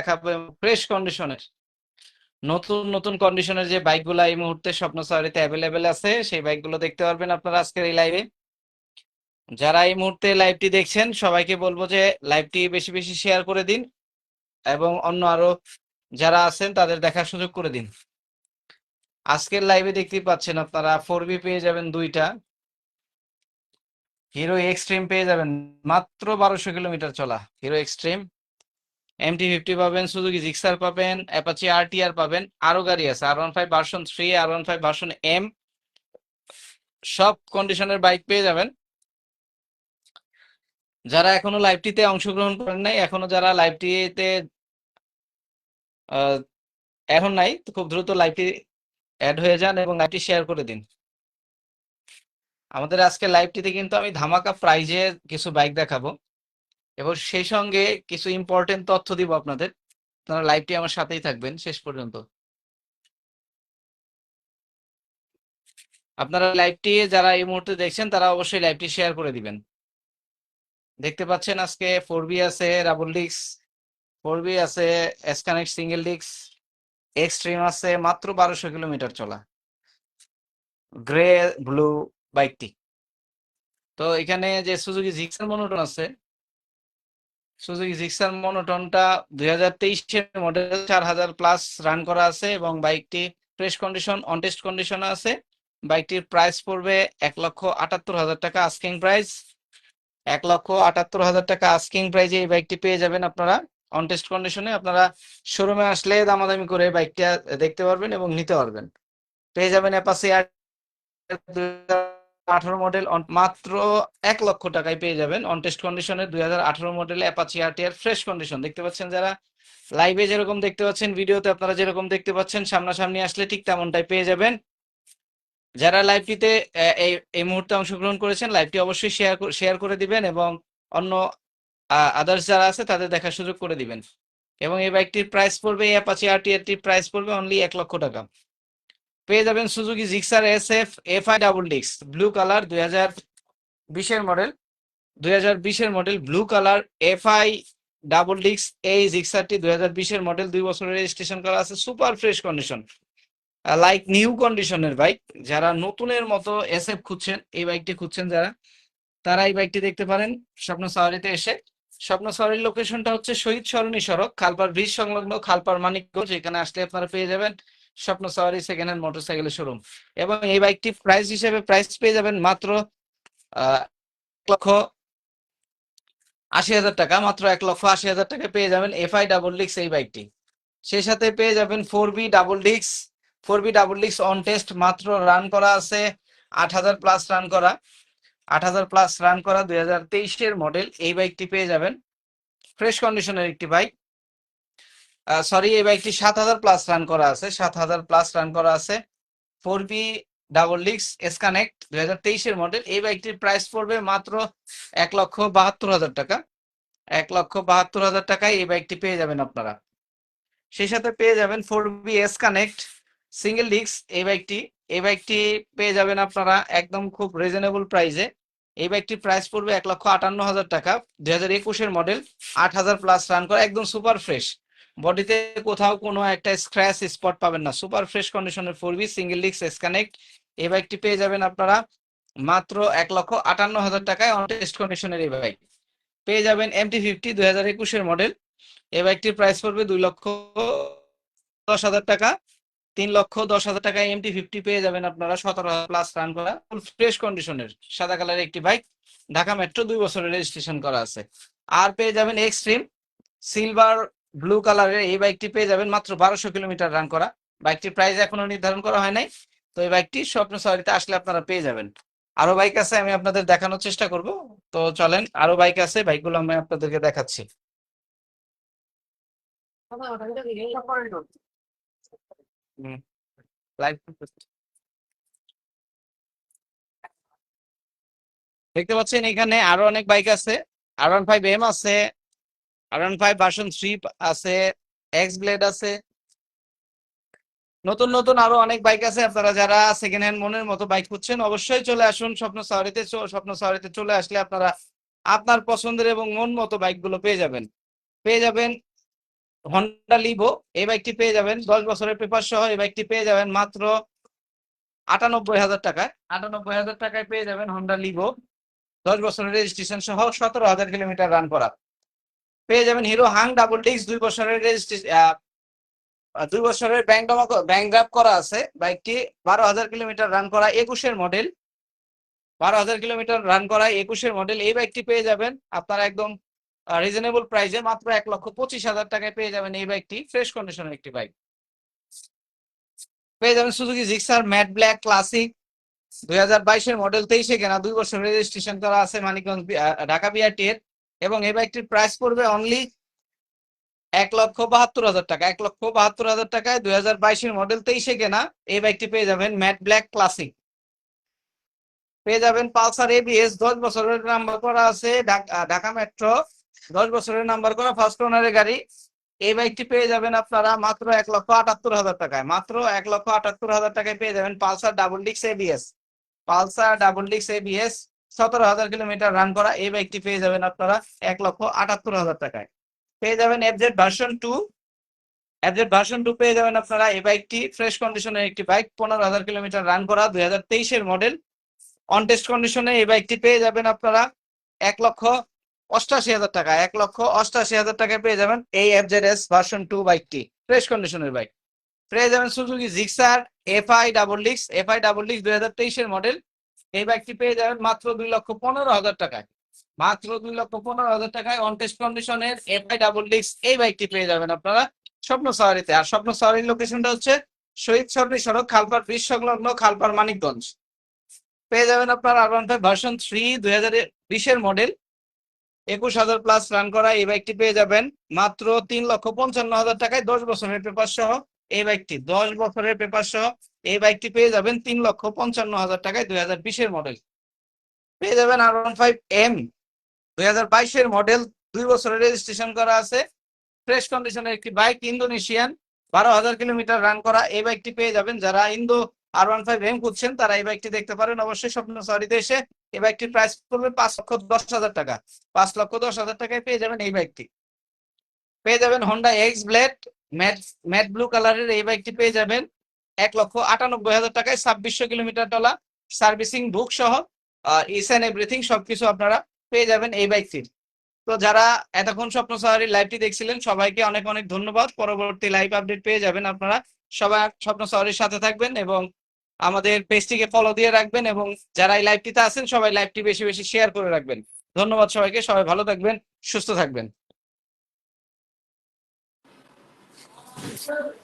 দেখাবো ফ্রেশ কন্ডিশনের নতুন নতুন কন্ডিশনের যে বাইকগুলো এই মুহূর্তে স্বপ্ন সাওয়ারিতে অ্যাভেলেবেল আছে, সেই বাইকগুলো দেখতে পারবেন আপনারা আজকের এই লাইভে যারা এই মুহূর্তে লাইভটি দেখছেন, সবাইকে বলব যে লাইভটি বেশি বেশি শেয়ার করে দিন এবং অন্য আরও যারা আছেন, তাদের দেখার সুযোগ করে দিন। আজকের লাইভে দেখতেই পাচ্ছেন আপনারা ফোর বি পেয়ে যাবেন দুইটা। হিরো এক্সট্রিম পেয়ে যাবেন মাত্র বারোশো কিলোমিটার চলা। হিরো এক্সট্রিম এমটি ফিফটি পাবেন সুজুকি জিক্সার পাবেন অ্যাপাচি আরটিআর পাবেন, আরও গাড়ি আছে R one five version three R one five version M সব কন্ডিশনের বাইক পেয়ে যাবেন। যারা এখনও লাইভটিতে অংশগ্রহণ করেন নাই, এখনও যারা লাইভটিতে এখন নাই খুব দ্রুত লাইভটি অ্যাড হয়ে যান এবং লাইভটি শেয়ার করে দিন। আমাদের আজকে লাইভটিতে কিন্তু আমি ধামাকা প্রাইজে কিছু বাইক দেখাবো। এবং সেই সঙ্গে কিছু ইম্পর্টেন্ট তথ্য দিব আপনাদের। আপনারা লাইভটি আমার সাথেই থাকবেন, শেষ পর্যন্ত। আপনারা লাইভটি যারা এই মুহূর্তে দেখছেন, তারা অবশ্যই লাইভটি শেয়ার করে দিবেন। দেখতে পাচ্ছেন আজকে ফোর বি আছে রাবল ডিক্স ফোর বি আছে এসকানেক্ট সিঙ্গেল ডিক্স এক্সট্রিম আছে মাত্র বারোশো কিলোমিটার চলা। গ্রে ব্লু বাইকটি তো এখানে যে সুজুকি জিক্সার মনোটন আছে সুজুকি জিক্সার মনোটনটা দুই হাজার তেইশের মডেল চার হাজার প্লাস রান করা আছে এবং বাইকটি ফ্রেশ কন্ডিশন অনটেস্ট কন্ডিশনে আছে। বাইকটির প্রাইস পড়বে এক লক্ষ আটাত্তর হাজার টাকা আস্কিং প্রাইস এক লক্ষ আটাত্তর হাজার টাকা আস্কিং প্রাইজে এই বাইকটি পেয়ে যাবেন আপনারা। অনটেস্ট কন্ডিশনে আপনারা শোরুমে আসলে দামাদামি করে বাইকটা দেখতে পারবেন এবং নিতে পারবেন। পেয়ে যাবেন অ্যাপাসি আর আঠারো মডেল মাত্র এক লক্ষ টাকায় পেয়ে যাবেন। অনটেস্ট কন্ডিশনের দুই হাজার আঠারো model Apache RTR fresh condition দেখতে পাচ্ছেন যারা লাইভে যেরকম দেখতে পাচ্ছেন, ভিডিওতে আপনারা যেরকম দেখতে পাচ্ছেন, সামনাসামনি আসলে ঠিক তেমনটাই পেয়ে যাবেন। যারা লাইভটিতে এই এই মুহূর্তে অংশগ্রহণ করেছেন লাইভটি অবশ্যই শেয়ার শেয়ার করে দিবেন এবং অন্য আদার্স যারা আছে তাদের দেখার সুযোগ করে দিবেন। এবং এই বাইকটির প্রাইস পড়বে, এই অ্যাপাচি আরটিআরটির প্রাইস পড়বে অনলি এক লক্ষ টাকা। পেয়ে যাবেন Suzuki Gixxer S F F I double ডিক্স ব্লু কালার দুই হাজার বিশের মডেল, দুই হাজার বিশের model blue colour F I double ডিক্স এই জিক্সারটি দুই হাজার বিশের মডেল, দুই বছরের রেজিস্ট্রেশন করা আছে, super fresh condition. Like new কন্ডিশনের বাইক। যারা নতুনের মতো এস এফ খুঁজছেন, এই বাইকটি খুঁজছেন যারা, তারা এই বাইকটি দেখতে পারেন স্বপ্ন সাওয়ারিতে এসে। স্বপ্ন সাওয়ারির লোকেশনটা হচ্ছে শহীদ সরণী সড়ক খালপার ব্রিজ সংলগ্ন খালপার মানিকগঞ্জ। এখানে আসলে আপনারা পেয়ে যাবেন স্বপ্ন সাওয়ারি সেকেন্ড হ্যান্ড মোটরসাইকেলের শোরুম এবং এই বাইকটি প্রাইস হিসেবে প্রাইস পেয়ে যাবেন মাত্র লক্ষ আশি হাজার টাকা। মাত্র এক লক্ষ আশি হাজার টাকা পেয়ে যাবেন এফআই ডাবল ডিক্স এই বাইকটি সেই সাথে পেয়ে যাবেন ফোর বি ডাবল ডিক্স ফোর বি ডাবল ডিক্স অন টেস্ট মাত্র রান করা আছে, আট হাজার প্লাস রান করা। আট হাজার প্লাস রান করা দুই হাজার তেইশের মডেল এই বাইকটি পেয়ে যাবেন। ফ্রেশ কন্ডিশনের একটি বাইক সরি এই বাইকটি সাত হাজার প্লাস রান করা আছে, সাত হাজার প্লাস রান করা আছে। ফোর বি ডাবল ডিক্স এস কানেক্ট দুই হাজার তেইশের মডেল এই বাইকটির প্রাইস পড়বে মাত্র এক লক্ষ বাহাত্তর হাজার টাকা। এক লক্ষ বাহাত্তর হাজার টাকায় এই বাইকটি পেয়ে যাবেন আপনারা। সেই সাথে পেয়ে যাবেন four V S connect single ডিক্স এই বাইকটি। এই বাইকটি পেয়ে যাবেন আপনারা একদম খুব রিজনেবল প্রাইসে এই বাইকটির প্রাইস পড়বে এক লক্ষ আটান্ন হাজার টাকা, দুই হাজার একুশের মডেল আট হাজার প্লাস রান করা, একদম সুপার ফ্রেশ বডিতে কোথাও কোনো একটা স্ক্র্যাচ স্পট পাবেন না। সুপার ফ্রেশ কন্ডিশনের ফোর বি সিঙ্গেল ডিক্স এস কানেক্ট এই বাইকটি পেয়ে যাবেন আপনারা মাত্র এক লক্ষ আটান্ন হাজার টাকায় অন টেস্ট কন্ডিশনের এই বাইক পেয়ে যাবেন এমটি ফিফটি দুই হাজার একুশের মডেল এই বাইকটির প্রাইস পড়বে দুই লক্ষ দশ হাজার টাকা। তিন লক্ষ দশ হাজার টাকায় এমটি ফিফটি পেয়ে যাবেন আপনারা সতেরো প্লাস রান করা ফুল ফ্রেশ কন্ডিশনের সাদা কালারের একটি বাইক ঢাকা মেট্রো দুই বছরের রেজিস্ট্রেশন করা আছে। আর পেয়ে যাবেন এক্সট্রিম সিলভার ব্লু কালারের এই বাইকটি পেয়ে যাবেন মাত্র বারোশো কিলোমিটার রান করা। বাইকটির প্রাইস এখনও নির্ধারণ করা হয় নাই। তো এই বাইকটি স্বপ্ন সওয়ারিতে আসলে আপনারা পেয়ে যাবেন। আরও বাইক আছে, আমি আপনাদের দেখানোর চেষ্টা করব। তো চলেন, আরও বাইক আছে বাইকগুলো আমি আপনাদেরকে দেখাচ্ছি। দেখতে পাচ্ছেন এখানে আরও অনেক বাইক আছে। আর ওয়ান ফাইভ এম আছে R one five version three আছে এক্স ব্লেড আছে। নতুন নতুন আরও অনেক বাইক আছে। আপনারা যারা সেকেন্ড হ্যান্ড মনের মতো বাইক খুঁজছেন, অবশ্যই চলে আসুন স্বপ্ন সাওয়ারিতে স্বপ্ন সাওয়ারিতে চলে আসলে আপনারা আপনার পছন্দের এবং মন মতো বাইকগুলো পেয়ে যাবেন। পেয়ে যাবেন হন্ডা লিভো এই বাইকটি পেয়ে যাবেন। দশ বছরের পেপার সহ এই বাইকটি পেয়ে যাবেন মাত্র আটানব্বই হাজার টাকায়। আটানব্বই হাজার টাকায় পেয়ে যাবেন হন্ডা লিভো দশ বছরের রেজিস্ট্রেশন সহ সতেরো হাজার কিলোমিটার রান করা। পেয়ে যাবেন হিরো হাং ডাবল ডিস্ক দুই বছরের রেজিস্ট্রেশন দুই বছরের ব্যাংক জমা ব্যাংক ড্রাফ করা আছে। বাইকটি বারো হাজার কিলোমিটার রান করা একুশের মডেল বারো হাজার কিলোমিটার রান করা একুশের মডেল এই বাইকটি পেয়ে যাবেন। আপনারা একদম রিজনেবল প্রাইসে মাত্র এক লক্ষ পঁচিশ হাজার টাকায় পেয়ে যাবেন এই বাইকটি। ফ্রেশ কন্ডিশনের একটি বাইক। পেয়ে যাবেন Suzuki Gixxer matte black classic দুই হাজার বাইশের মডেল তেইশে কেনা, দুই বছর রেজিস্ট্রেশন করা আছে মানিকগঞ্জ ঢাকা বিআরটি এর। এবং এই বাইকটির প্রাইস পড়বে অনলি এক লক্ষ বাহাত্তর হাজার টাকা। এক লক্ষ বাহাত্তর হাজার টাকায় দুই হাজার বাইশের মডেল তেইশে কেনা, এই বাইকটি পেয়ে যাবেন ম্যাট ব্ল্যাক ক্লাসিক পেয়ে যাবেন পালসার এবিএস দশ বছরের নাম্বার করা আছে ঢাকা মেট্রো দশ বছরের নাম্বার করা ফার্স্ট ওনারের গাড়ি। এই বাইকটি পেয়ে যাবেন আপনারা মাত্র এক লক্ষ আটাত্তর হাজার টাকায়। মাত্র এক লক্ষ আটাত্তর হাজার টাকায় পেয়ে যাবেন পালসার ডাবল ডিক্স এবিএস পালসার ডাবল ডিক্স এবিএস সতেরো হাজার কিলোমিটার রান করা এই বাইকটি পেয়ে যাবেন আপনারা এক লক্ষ আটাত্তর হাজার টাকায়। পেয়ে যাবেন FZ version two FZ version two পেয়ে যাবেন আপনারা এই বাইকটি ফ্রেশ কন্ডিশনের একটি বাইক পনেরো হাজার কিলোমিটার রান করা, দুই হাজার তেইশের মডেল অন টেস্ট কন্ডিশনে এই বাইকটি পেয়ে যাবেন আপনারা এক লক্ষ অষ্টাশি হাজার টাকা এক লক্ষ অষ্টাশি হাজার টাকায় পেয়ে যাবেন এই এফজেড এস ভার্সন টু। বাইকটি ফ্রেশ কন্ডিশনের বাইক পেয়ে যাবেন সুজুকি জিক্সার এফআই ডাবল ডিক্স এফআই ডাবল ডিক্স দুই হাজার তেইশের মডেল এই বাইকটি পেয়ে যাবেন মাত্র দুই লক্ষ পনেরো হাজার টাকায়। মাত্র দুই লক্ষ পনেরো হাজার টাকায় অন টেস্ট কন্ডিশনের এফআই ডাবল ডিক্স এই বাইকটি পেয়ে যাবেন আপনারা স্বপ্ন সাওয়ারিতে। আর স্বপ্ন সাওয়ারির লোকেশনটা হচ্ছে শহীদ সরণি সড়ক খালপার ব্রিজ সংলগ্ন খালপার মানিকগঞ্জ। পেয়ে যাবেন আপনার R one five version three দুই হাজার বিশের মডেল একুশ হাজার প্লাস রান করা এই বাইকটি পেয়ে যাবেন মাত্র তিন লক্ষ পঞ্চান্ন হাজার টাকায় দশ বছরের পেপার সহ। এই বাইকটি দশ বছরের পেপার সহ এই বাইকটি পেয়ে যাবেন তিন লক্ষ পঞ্চান্ন হাজার টাকায় দুই হাজার বিশের মডেল পেয়ে যাবেন আর ওয়ান ফাইভ এম দুই হাজার বাইশের মডেল দুই বছরের রেজিস্ট্রেশন করা আছে। ফ্রেশ কন্ডিশনের একটি বাইক ইন্দোনেশিয়ান বারো হাজার কিলোমিটার রান করা। এই বাইকটি পেয়ে যাবেন যারা Indo R one five M খুঁজছেন, তারা এই বাইকটি দেখতে পারেন। অবশ্যই স্বপ্ন সরিতে এসে এই বাইকটির প্রাইস পড়বে পাঁচ লক্ষ দশ হাজার টাকা। পাঁচ লক্ষ দশ হাজার টাকায় পেয়ে যাবেন এই বাইকটি পেয়ে যাবেন Honda X Blade matte matte blue কালারের এই বাইকটি পেয়ে যাবেন। এক লক্ষ আটানব্বই হাজার টাকায় ছাব্বিশশো কিলোমিটার টলা সার্ভিসিং বুক সহ ইস অ্যান্ড এভরিথিং সবকিছু আপনারা পেয়ে যাবেন এই বাইকটির। তো যারা এতক্ষণ স্বপ্ন সাহারি লাইভটি দেখছিলেন, সবাইকে অনেক অনেক ধন্যবাদ। পরবর্তী লাইভ আপডেট পেয়ে যাবেন আপনারা। সবাই স্বপ্ন সাহারির সাথে থাকবেন এবং আমাদের পেজটিকে ফলো দিয়ে রাখবেন এবং যারা এই লাইভটিতে আছেন, সবাই লাইভটি বেশি বেশি শেয়ার করে রাখবেন। ধন্যবাদ সবাইকে। সবাই ভালো থাকবেন, সুস্থ থাকবেন। service.